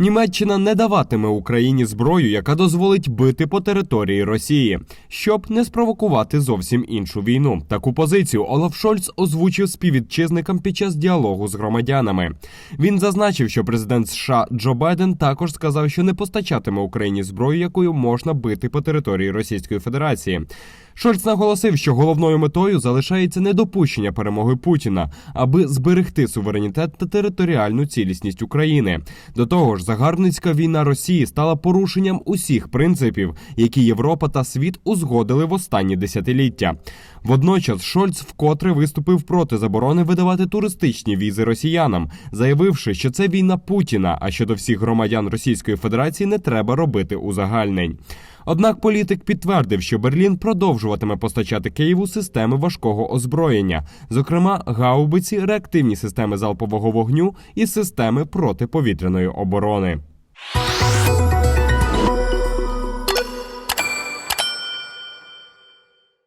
Німеччина не даватиме Україні зброю, яка дозволить бити по території Росії, щоб не спровокувати зовсім іншу війну. Таку позицію Олаф Шольц озвучив співвітчизникам під час діалогу з громадянами. Він зазначив, що президент США Джо Байден також сказав, що не постачатиме Україні зброю, якою можна бити по території Російської Федерації. Шольц наголосив, що головною метою залишається недопущення перемоги Путіна, аби зберегти суверенітет та територіальну цілісність України. До того ж, загарбницька війна Росії стала порушенням усіх принципів, які Європа та світ узгодили в останні десятиліття. Водночас Шольц вкотре виступив проти заборони видавати туристичні візи росіянам, заявивши, що це війна Путіна. А щодо всіх громадян Російської Федерації не треба робити узагальнень. Однак політик підтвердив, що Берлін продовжуватиме постачати Києву системи важкого озброєння, зокрема гаубиці, реактивні системи залпового вогню і системи протиповітряної оборони.